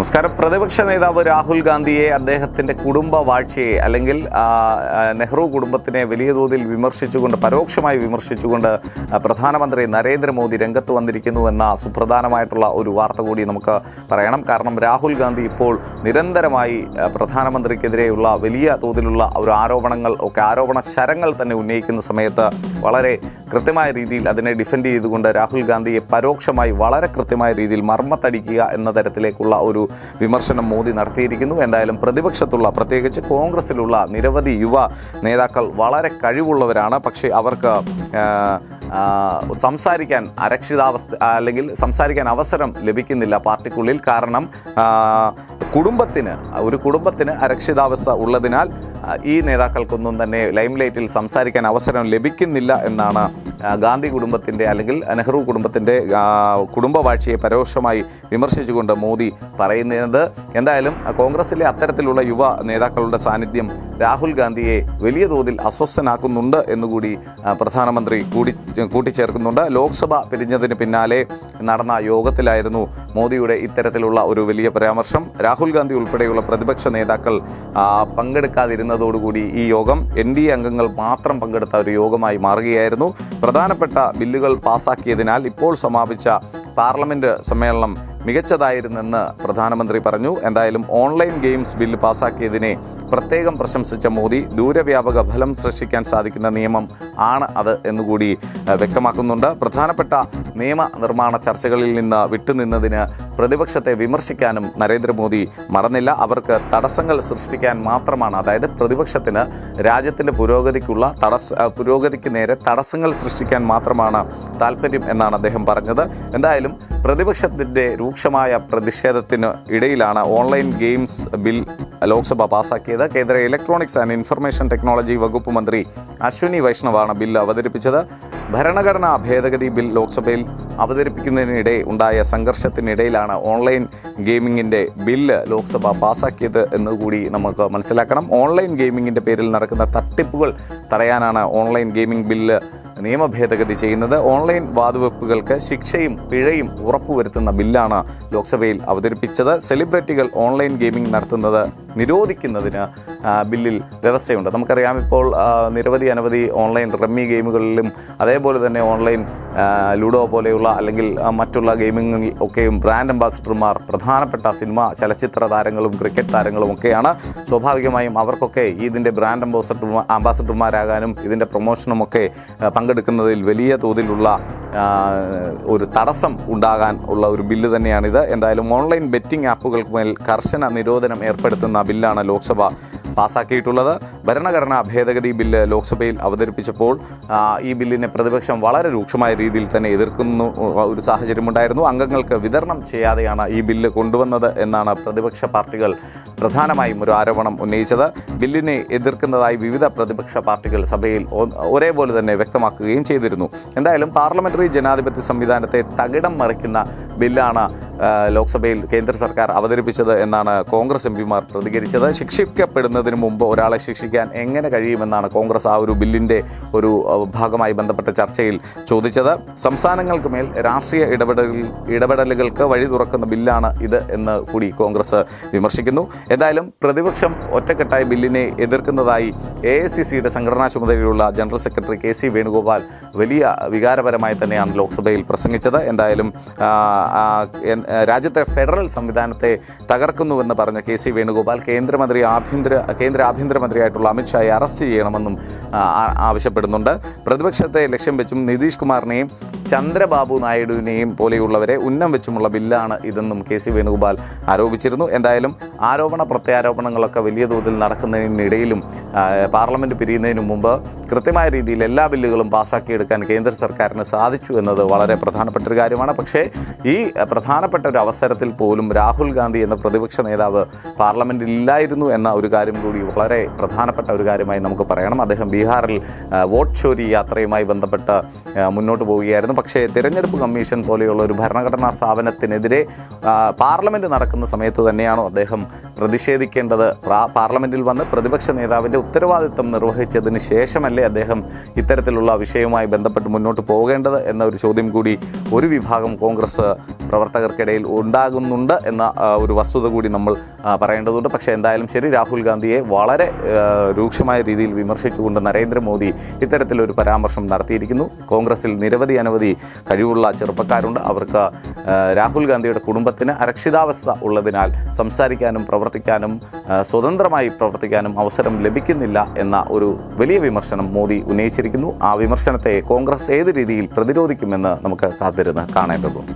നമസ്കാരം. പ്രതിപക്ഷ നേതാവ് രാഹുൽ ഗാന്ധിയെ അദ്ദേഹത്തിന്റെ കുടുംബ വാഴ്ചയെ അല്ലെങ്കിൽ നെഹ്റു കുടുംബത്തിനെ വലിയ തോതിൽ വിമർശിച്ചുകൊണ്ട് പരോക്ഷമായി വിമർശിച്ചുകൊണ്ട് പ്രധാനമന്ത്രി നരേന്ദ്രമോദി രംഗത്ത് വന്നിരിക്കുന്നു എന്ന സുപ്രധാനമായിട്ടുള്ള ഒരു വാർത്ത കൂടി നമുക്ക് പറയണം. കാരണം രാഹുൽ ഗാന്ധി ഇപ്പോൾ നിരന്തരമായി പ്രധാനമന്ത്രിക്കെതിരെയുള്ള വലിയ തോതിലുള്ള ഒരു ആരോപണങ്ങൾ ഒക്കെ ആരോപണ ശരങ്ങൾ തന്നെ ഉന്നയിക്കുന്ന സമയത്ത് വളരെ കൃത്യമായ രീതിയിൽ അതിനെ ഡിഫെൻഡ് ചെയ്തുകൊണ്ട് രാഹുൽ ഗാന്ധിയെ പരോക്ഷമായി വളരെ കൃത്യമായ രീതിയിൽ മർമ്മത്തടിക്കുക എന്ന തരത്തിലേക്കുള്ള ഒരു വിമർശനം മോദി നടത്തിയിരിക്കുന്നു. എന്തായാലും പ്രതിപക്ഷത്തുള്ള പ്രത്യേകിച്ച് കോൺഗ്രസിലുള്ള നിരവധി യുവ നേതാക്കൾ വളരെ കഴിവുള്ളവരാണ്. പക്ഷേ അവർക്ക് സംസാരിക്കാൻ അരക്ഷിതാവസ്ഥ അല്ലെങ്കിൽ സംസാരിക്കാൻ അവസരം ലഭിക്കുന്നില്ല പാർട്ടിക്കുള്ളിൽ. കാരണം കുടുംബത്തിന് ഒരു കുടുംബത്തിന് അരക്ഷിതാവസ്ഥ ഉള്ളതിനാൽ ഈ നേതാക്കൾക്കൊന്നും തന്നെ ലൈംലൈറ്റിൽ സംസാരിക്കാൻ അവസരം ലഭിക്കുന്നില്ല എന്നാണ് ഗാന്ധി കുടുംബത്തിന്റെ അല്ലെങ്കിൽ നെഹ്റു കുടുംബത്തിന്റെ കുടുംബവാഴ്ചയെ പരോക്ഷമായി വിമർശിച്ചുകൊണ്ട് മോദി പറയുന്നത്. എന്തായാലും കോൺഗ്രസിലെ അത്തരത്തിലുള്ള യുവ നേതാക്കളുടെ സാന്നിധ്യം രാഹുൽ ഗാന്ധിയെ വലിയ തോതിൽ അസ്വസ്ഥനാക്കുന്നുണ്ട് എന്നുകൂടി പ്രധാനമന്ത്രി കൂടി കൂട്ടിച്ചേർക്കുന്നുണ്ട്. ലോക്സഭ പിരിഞ്ഞതിന് പിന്നാലെ നടന്ന യോഗത്തിലായിരുന്നു മോദിയുടെ ഇത്തരത്തിലുള്ള ഒരു വലിയ പരാമർശം. രാഹുൽ ഗാന്ധി ഉൾപ്പെടെയുള്ള പ്രതിപക്ഷ നേതാക്കൾ പങ്കെടുക്കാതിരുന്നതോടുകൂടി ഈ യോഗം എൻ ഡി എ അംഗങ്ങൾ മാത്രം പങ്കെടുത്ത ഒരു യോഗമായി മാറുകയായിരുന്നു. പ്രധാനപ്പെട്ട ബില്ലുകൾ പാസാക്കിയതിനാൽ ഇപ്പോൾ സമാപിച്ച പാർലമെന്റ് സമ്മേളനം മികച്ചതായിരുന്നെന്ന് പ്രധാനമന്ത്രി പറഞ്ഞു. എന്തായാലും ഓൺലൈൻ ഗെയിംസ് ബില്ല് പാസാക്കിയതിനെ പ്രത്യേകം പ്രശംസിച്ച മോദി ദൂരവ്യാപക ഫലം സൃഷ്ടിക്കാൻ സാധിക്കുന്ന നിയമം ആണ് അത് എന്നുകൂടി വ്യക്തമാക്കുന്നുണ്ട്. പ്രധാനപ്പെട്ട നിയമ നിർമ്മാണ ചർച്ചകളിൽ നിന്ന് വിട്ടുനിന്നതിന് പ്രതിപക്ഷത്തെ വിമർശിക്കാനും നരേന്ദ്രമോദി മറന്നില്ല. അവർക്ക് തടസ്സങ്ങൾ സൃഷ്ടിക്കാൻ മാത്രമാണ്. അതായത് പ്രതിപക്ഷത്തിന് രാജ്യത്തിന്റെ പുരോഗതിക്കുള്ള തടസ്സ പുരോഗതിക്ക് നേരെ തടസ്സങ്ങൾ സൃഷ്ടിക്കാൻ മാത്രമാണ് താല്പര്യം എന്നാണ് അദ്ദേഹം പറഞ്ഞത്. എന്തായാലും പ്രതിപക്ഷത്തിന്റെ രൂക്ഷമായ പ്രതിഷേധത്തിന് ഇടയിലാണ് ഓൺലൈൻ ഗെയിംസ് ബിൽ ലോക്സഭ പാസാക്കിയത്. കേന്ദ്ര ഇലക്ട്രോണിക്സ് ആൻഡ് ഇൻഫർമേഷൻ ടെക്നോളജി വകുപ്പ് മന്ത്രി അശ്വിനി വൈഷ്ണവാണ് ബിൽ അവതരിപ്പിച്ചത്. ഭരണഘടനാ ഭേദഗതി ബിൽ ലോക്സഭയിൽ അവതരിപ്പിക്കുന്നതിനിടെ ഉണ്ടായ സംഘർഷത്തിനിടയിലാണ് ഓൺലൈൻ ഗെയിമിങ്ങിന്റെ ബില്ല് ലോക്സഭ പാസാക്കിയത് എന്നുകൂടി നമുക്ക് മനസ്സിലാക്കണം. ഓൺലൈൻ ഗെയിമിങ്ങിന്റെ പേരിൽ നടക്കുന്ന തട്ടിപ്പുകൾ തടയാനാണ് ഓൺലൈൻ ഗെയിമിംഗ് ബില്ല് നിയമ ഭേദഗതി ചെയ്യുന്നത്. ഓൺലൈൻ വാതുവെപ്പുകൾക്ക് ശിക്ഷയും പിഴയും ഉറപ്പുവരുത്തുന്ന ബില്ലാണ് ലോക്സഭയിൽ അവതരിപ്പിച്ചത്. സെലിബ്രിറ്റികൾ ഓൺലൈൻ ഗെയിമിംഗ് നടത്തുന്നത് നിരോധിക്കുന്നതിന് ബില്ലിൽ വ്യവസ്ഥയുണ്ട്. നമുക്കറിയാം ഇപ്പോൾ നിരവധി അനവധി ഓൺലൈൻ റമ്മി ഗെയിമുകളിലും അതേപോലെ തന്നെ ഓൺലൈൻ ലുഡോ പോലെയുള്ള അല്ലെങ്കിൽ മറ്റുള്ള ഗെയിമിങ്ങിൽ ഒക്കെയും ബ്രാൻഡ് അംബാസിഡർമാർ പ്രധാനപ്പെട്ട സിനിമ ചലച്ചിത്ര താരങ്ങളും ക്രിക്കറ്റ് താരങ്ങളും ഒക്കെയാണ്. സ്വാഭാവികമായും അവർക്കൊക്കെ ഇതിന്റെ ബ്രാൻഡ് അംബാസിഡർമാർ അംബാസിഡർമാരാകാനും ഇതിന്റെ പ്രൊമോഷനും ഒക്കെ പങ്കെടുക്കുന്നതിൽ വലിയ തോതിലുള്ള ഒരു തടസ്സം ഉണ്ടാകാൻ ഉള്ള ഒരു ബില്ല് തന്നെയാണിത്. എന്തായാലും ഓൺലൈൻ ബെറ്റിംഗ് ആപ്പുകൾക്ക് മേൽ കർശന നിരോധനം ഏർപ്പെടുത്തുന്ന ബില്ലാണ് ലോക്സഭ പാസാക്കിയിട്ടുള്ളത്. ഭരണഘടനാ ഭേദഗതി ബില്ല് ലോക്സഭയിൽ അവതരിപ്പിച്ചപ്പോൾ ഈ ബില്ലിനെ പ്രതിപക്ഷം വളരെ രൂക്ഷമായ രീതിയിൽ തന്നെ എതിർക്കുന്നു ഒരു സാഹചര്യമുണ്ടായിരുന്നു. അംഗങ്ങൾക്ക് വിതരണം ചെയ്യാതെയാണ് ഈ ബില്ല് കൊണ്ടുവന്നത് എന്നാണ് പ്രതിപക്ഷ പാർട്ടികൾ പ്രധാനമായും ഒരു ആരോപണം ഉന്നയിച്ചത് ബില്ലിനെ എതിർക്കുന്നതായി വിവിധ പ്രതിപക്ഷ പാർട്ടികൾ സഭയിൽ ഒരേപോലെ തന്നെ വ്യക്തമാക്കുകയും ചെയ്തിരുന്നു. എന്തായാലും പാർലമെന്ററി ജനാധിപത്യ സംവിധാനത്തെ തകിടം മറിക്കുന്ന ബില്ലാണ് ലോക്സഭയിൽ കേന്ദ്ര സർക്കാർ അവതരിപ്പിച്ചത് എന്നാണ് കോൺഗ്രസ് എം പിമാർ പ്രതികരിച്ചത്. ശിക്ഷിക്കപ്പെടുന്നതിന് മുമ്പ് ഒരാളെ ശിക്ഷിക്കാൻ എങ്ങനെ കഴിയുമെന്നാണ് കോൺഗ്രസ് ആ ഒരു ബില്ലിന്റെ ഒരു ഭാഗമായി ബന്ധപ്പെട്ട ചർച്ചയിൽ ചോദിച്ചത്. സംസ്ഥാനങ്ങൾക്ക് മേൽ രാഷ്ട്രീയ ഇടപെടൽ ഇടപെടലുകൾക്ക് വഴി തുറക്കുന്ന ബില്ലാണ് ഇത് എന്ന് കൂടി കോൺഗ്രസ് വിമർശിക്കുന്നു. എന്തായാലും പ്രതിപക്ഷം ഒറ്റക്കെട്ടായി ബില്ലിനെ എതിർക്കുന്നതായി എ ഐ സി സിയുടെ സംഘടനാ ചുമതലയുള്ള general secretary K C Venugopal വലിയ വികാരപരമായി തന്നെയാണ് ലോക്സഭയിൽ പ്രസംഗിച്ചത്. എന്തായാലും രാജ്യത്തെ ഫെഡറൽ സംവിധാനത്തെ തകർക്കുന്നുവെന്ന് പറഞ്ഞ കെ സി വേണുഗോപാൽ കേന്ദ്രമന്ത്രി ആഭ്യന്തര കേന്ദ്ര ആഭ്യന്തരമന്ത്രിയായിട്ടുള്ള അമിത്ഷായെ അറസ്റ്റ് ചെയ്യണമെന്നും ആവശ്യപ്പെടുന്നുണ്ട്. പ്രതിപക്ഷത്തെ ലക്ഷ്യം വെച്ചും നിതീഷ് കുമാറിനെയും ചന്ദ്രബാബു നായിഡുവിനെയും പോലെയുള്ളവരെ ഉന്നം വെച്ചുമുള്ള ബില്ലാണ് ഇതെന്നും കെ സി വേണുഗോപാൽ ആരോപിച്ചിരുന്നു. എന്തായാലും ആരോപണ പ്രത്യാരോപണങ്ങളൊക്കെ വലിയ തോതിൽ നടക്കുന്നതിനിടയിലും പാർലമെന്റ് പിരിയുന്നതിന് മുമ്പ് കൃത്യമായ രീതിയിൽ എല്ലാ ബില്ലുകളും പാസ്സാക്കിയെടുക്കാൻ കേന്ദ്ര സർക്കാരിന് സാധിച്ചു എന്നത് വളരെ പ്രധാനപ്പെട്ട ഒരു കാര്യമാണ്. പക്ഷേ ഈ പ്രധാനപ്പെട്ട ഒരു അവസരത്തിൽ പോലും രാഹുൽ ഗാന്ധി എന്ന പ്രതിപക്ഷ നേതാവ് പാർലമെന്റിൽ ഇല്ലായിരുന്നു എന്ന ഒരു കാര്യം കൂടി വളരെ പ്രധാനപ്പെട്ട ഒരു കാര്യമായി നമുക്ക് പറയണം. അദ്ദേഹം ബീഹാറിൽ വോട്ട് ചോരി യാത്രയുമായി ബന്ധപ്പെട്ട് മുന്നോട്ട് പോവുകയായിരുന്നു. പക്ഷേ തിരഞ്ഞെടുപ്പ് കമ്മീഷൻ പോലെയുള്ള ഒരു ഭരണഘടനാ സ്ഥാപനത്തിനെതിരെ പാർലമെന്റ് നടക്കുന്ന സമയത്ത് തന്നെയാണോ അദ്ദേഹം പ്രതിഷേധിക്കേണ്ടത് പ്രാ- പാർലമെന്റിൽ വന്ന് പ്രതിപക്ഷ നേതാവിന്റെ ഉത്തരവാദിത്തം നിർവഹിച്ചതിന് ശേഷമല്ലേ അദ്ദേഹം ഇത്തരത്തിലുള്ള വിഷയവുമായി ബന്ധപ്പെട്ട് മുന്നോട്ട് പോകേണ്ടത് എന്ന ഒരു ചോദ്യം കൂടി ഒരു വിഭാഗം കോൺഗ്രസ് പ്രവർത്തകർക്കിടയിൽ ഉണ്ടാകുന്നുണ്ട് എന്ന ഒരു വസ്തുത കൂടി നമ്മൾ പറയേണ്ടതുണ്ട്. പക്ഷേ എന്തായാലും ശരി രാഹുൽ ഗാന്ധിയെ വളരെ രൂക്ഷമായ രീതിയിൽ വിമർശിച്ചുകൊണ്ട് നരേന്ദ്രമോദി ഇത്തരത്തിലൊരു പരാമർശം നടത്തിയിരിക്കുന്നു. കോൺഗ്രസിൽ നിരവധി അനവധി കഴിവുള്ള ചെറുപ്പക്കാരുണ്ട്. അവർക്ക് രാഹുൽ ഗാന്ധിയുടെ കുടുംബത്തിന് അരക്ഷിതാവസ്ഥ ഉള്ളതിനാൽ സംസാരിക്കാനും പ്രവർത്തിക്കാനും സ്വതന്ത്രമായി പ്രവർത്തിക്കാനും അവസരം ലഭിക്കുന്നില്ല എന്ന ഒരു വലിയ വിമർശനം മോദി ഉന്നയിച്ചിരിക്കുന്നു. ആ വിമർശനത്തെ കോൺഗ്രസ് ഏത് രീതിയിൽ പ്രതിരോധിക്കുമെന്ന് നമുക്ക് കാത്തിരുന്ന് കാണേണ്ടതുണ്ട്.